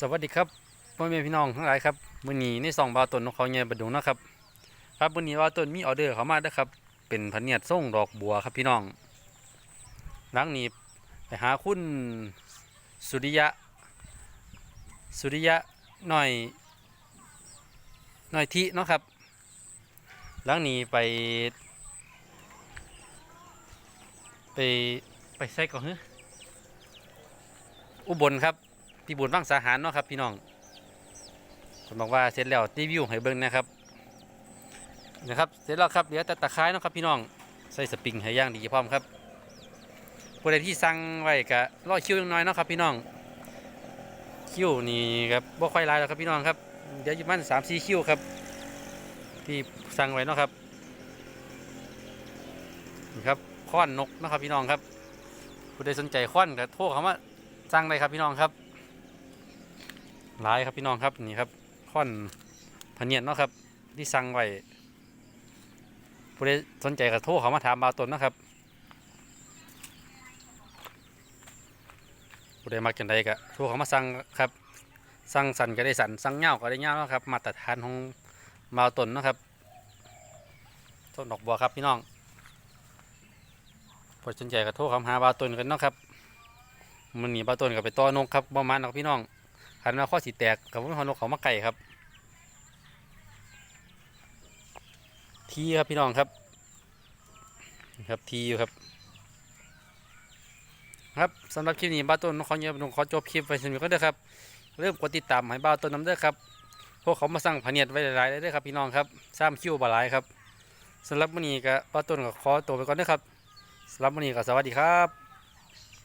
สวัสดีครับพ่อแม่พี่น้องทั้งหลายครับมื้อนี้ในสองบาต้นนกเขาใหญ่ปดุงนะครับครับมื้อนี้บาต้นมีออเดอร์เข้ามาเด้อครับ เป็นพะเนียดส่งดอกบัวครับพี่น้องหลังนี้ไปหาคุณสุริยะ สุริยะหน่อยหน่อยทิเนาะครับ หลังนี้ไป ไปไปใส่ก่อนเฮ้อุบลครับ พี่บุญฟังสาหารเนาะครับพี่น้องผมบอกว่าเสร็จแล้วรีวิวให้เบิ่งนะครับนะครับเสร็จแล้วครับเหลือแต่ตะไคร้เนาะครับพี่น้องใส่สปริงให้ย่างดีพร้อมครับผู้ใดที่สั่งไว้ก็รอคิวยังน้อยเนาะครับพี่น้องคิวนี่ครับบ่ค่อยลายแล้วครับพี่น้องครับเดี๋ยวอยู่มันสามสี่คิวครับ ที่สั่งไว้เนาะครับนี่ครับค้อนนกเนาะครับพี่น้องครับผู้ใดสนใจค้อนก็โทรเข้ามาสั่งได้ครับพี่น้องครับ หลายครับพี่น้องครับนี่ครับค่อนพเนียนเนาะครับ ที่สั่งไว้ผู้ใดสนใจก็โทรเขามาถามบาวตนนะครับผู้ใดมักจังใดก็โทรเขามาสั่งครับสั่งสันก็ได้สันสั่งเงาก็ได้เงาเนาะครับ มาตรฐานของบาวตนนะครับต้นดอกบัวครับพี่น้องผู้ใดสนใจก็โทรเขามาหาบาวตนกันเนาะครับมันหนีบาวตนก็ไปต่อนกครับประมาณนักพี่น้อง หันมาข้อสีแตกกับว่าหอนกเขามาไก่ครับ ทีครับพี่น้องครับ ครับทีอยู่ครับ ครับสำหรับคลิปนี้บ้าต้นขอเงียบขอจบคลิปไว้สนิทก็เด้ครับเริ่มกดติดตามให้บ้าต้นน้ำเด้อครับพวกเขามาสั่งผนเนียดไว้หลายๆเลยเด้อครับพี่น้องครับสร้างคิวบาลายครับสำหรับวันนี้ก็บ้าต้นก็ขอตัวไปก่อนเด้อครับสำหรับวันนี้ก็สวัสดีครับ